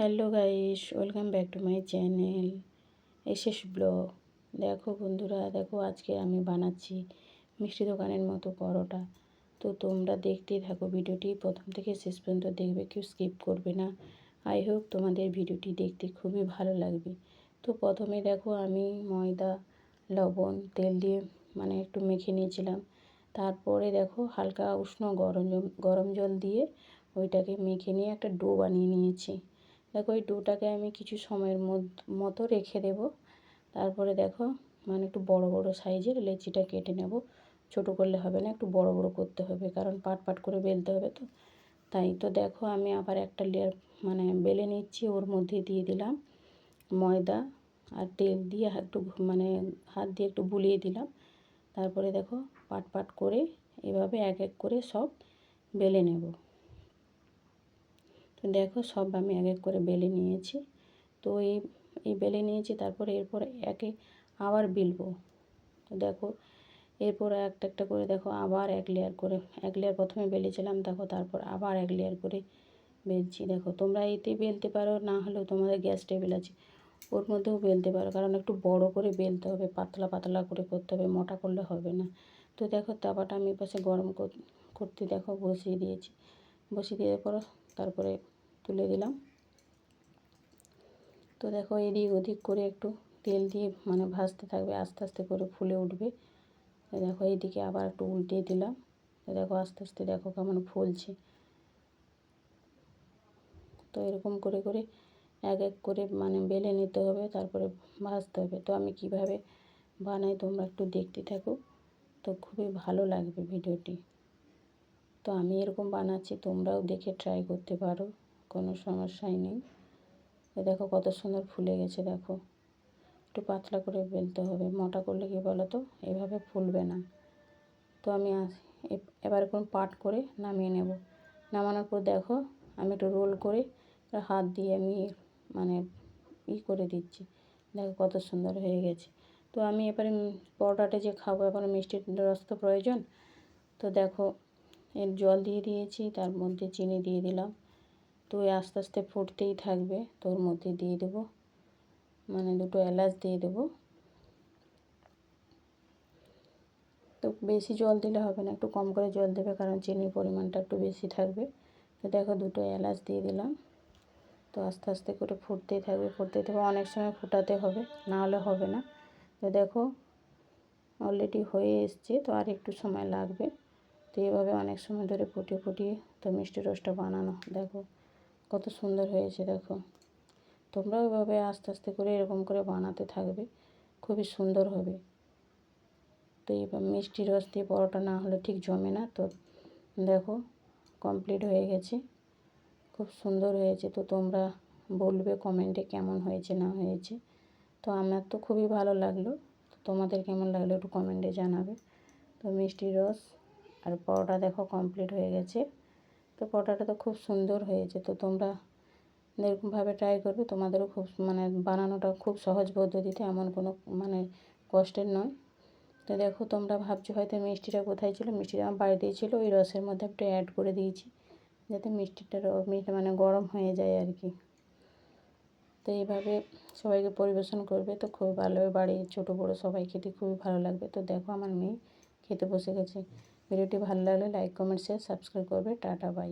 Hello guys, welcome back to my channel essays vlog. দেখো বন্ধুরা, দেখো আজকে আমি বানাচ্ছি মিষ্টি দোকানের মতো পরোটা। তো তোমরা দেখতেই থাকো ভিডিওটি, প্রথম থেকে শেষ পর্যন্ত দেখবে, কেউ স্কিপ করবে না। আই হোপ তোমাদের ভিডিওটি দেখতে খুবই ভালো লাগবে। তো প্রথমে দেখো আমি ময়দা, লবণ, তেল দিয়ে মানে একটু মেখে নিয়েছিলাম। তারপরে দেখো হালকা উষ্ণ গরম গরম জল দিয়ে ওইটাকে মেখে নিয়ে একটা ডো বানিয়ে নিয়েছি। দেখো এই ডোটাকে আমি কিছু সময়ের মতো রেখে দেব। তারপরে দেখো মানে একটু বড় বড় সাইজের লেচিটা কেটে নেব। ছোট করলে হবে না, একটু বড় বড় করতে হবে, কারণ পাট পাট করে বেলতে হবে তো। তাই তো দেখো, আমি আবার একটা লেয়ার মানে বেলে নিচ্ছি, ওর মধ্যে দিয়ে দিলাম ময়দা আর তেল দিয়ে একটু মানে হাত দিয়ে একটু বুলিয়ে দিলাম। তারপরে দেখো, পাট পাট করে এভাবে এক এক করে সব বেলে নেব। তো দেখো সব আমি এক এক করে বেলে নিয়েছি। তো এই এই বেলে নিয়েছি, তারপরে এরপর একে আবার বিলবো। তো দেখো, এরপর একটা একটা করে দেখো আবার এক লেয়ার করে, এক লেয়ার প্রথমে বেলেছিলাম, দেখো তারপর আবার এক লেয়ার করে বেলছি। দেখো, তোমরা এতে বেলতে পারো, না হলেও তোমাদের গ্যাস টেবিল আছে, ওর মধ্যেও বেলতে পারো, কারণ একটু বড় করে বেলতে হবে, পাতলা পাতলা করে করতে হবে, মোটা করলে হবে না। তো দেখো, তাওয়াটা আমি পাশে গরম করতে দেখো, বসিয়ে দিয়েছি। বসিয়ে দেওয়ার পর তারপরে তুলে দিলাম। তো দেখো এদিক ওদিক করে একটু তেল দিয়ে মানে ভাজতে থাকবে, আস্তে আস্তে করে ফুলে উঠবে। দেখো এইদিকে আবার একটু উল্টিয়ে দিলাম। দেখো আস্তে আস্তে দেখো কেমন ফুলছে। তো এরকম করে করে এক এক করে মানে বেলে নিতে হবে, তারপরে ভাজতে হবে। তো আমি কীভাবে বানাই তোমরা একটু দেখতে থাকো। তো খুবই ভালো লাগবে ভিডিওটি। তো আমি এরকম বানাচ্ছি, তোমরাও দেখে ট্রাই করতে পারো, কোনো সমস্যাই নেই। এ দেখো কত সুন্দর ফুলে গেছে, দেখো। একটু পাতলা করে বেলতে হবে, মোটা করলে কি বলো তো এভাবে ফুলবে না। তো আমি এবার এখন পাট করে নামিয়ে নেব। নামানোর পর দেখো, আমি একটু রোল করে হাত দিয়ে আমি মানে ই করে দিচ্ছি। দেখো কত সুন্দর হয়ে গেছে। তো আমি এবারে পরোটাটা যে খাব, এবার মিষ্টির রস তো প্রয়োজন। তো দেখো এর জল দিয়ে দিয়েছি, তার মধ্যে চিনি দিয়ে দিলাম। তো আস্তে আস্তে ফুটতেই থাকবে তোর মধ্যে দিয়ে দেব। মানে দুটো এলাচ দিয়ে দেব। তো বেশি জল দিলে হবে না, একটু কম করে জল দেবে, কারণ চিনির পরিমাণটা একটু বেশি থাকবে। তো দেখো দুটো এলাচ দিয়ে দিলাম। তো আস্তে আস্তে করে ফুটতেই থাকবে ফুটতেই থাকবে। অনেক সময় ফুটাতে হবে, না হলে হবে না। তো দেখো অলরেডি হয়ে এসছে, তো আর একটু সময় লাগবে। তো এইভাবে অনেক সময় ধরে ফুটিয়ে ফুটিয়ে তো মিষ্টি রসটা বানানো। দেখো, কত সুন্দর হয়েছে, দেখো। তোমরাও এভাবে আস্তে আস্তে করে এরকম করে বানাতে থাকবে, খুবই সুন্দর হবে। তো এইবার মিষ্টি রস দিয়ে পরোটা না হলে ঠিক জমে না। তো দেখো, কমপ্লিট হয়ে গেছে। খুব সুন্দর হয়েছে। তো তোমরা বলবে কমেন্টে কেমন হয়েছে, না হয়েছে। তো আমার তো খুবই ভালো লাগল। তোমাদের কেমন লাগল একটু কমেন্টে জানাবে। তো মিষ্টি রস আর পরোটা দেখো কমপ্লিট হয়ে গেছে। তো পরোটাটা তো খুব সুন্দর হয়েছে। তো তোমরা এরকমভাবে ট্রাই করবে। তোমাদেরও খুব মানে বানানোটা খুব সহজ পদ্ধতিতে, এমন কোনো মানে কষ্টের নয়। তো দেখো তোমরা ভাবছ হয়তো মিষ্টিটা কোথায় ছিল? মিষ্টিটা আমার বাড়িতেই ছিল। ওই রসের মধ্যে একটু অ্যাড করে দিয়েছি। যাতে মিষ্টিটা মিষ্টি মানে গরম হয়ে যায় আর কি। তো এইভাবে সবাইকে পরিবেশন করবে। তো খুবই ভালো। বাড়ি ছোটো বড়ো সবাই খেতে খুবই ভালো লাগবে। তো দেখো আমার মেয়ে খেতে বসে গেছে। ভিডিওটি ভালো লাগলে লাইক কমেন্ট শেয়ার সাবস্ক্রাইব করবে। Tata bye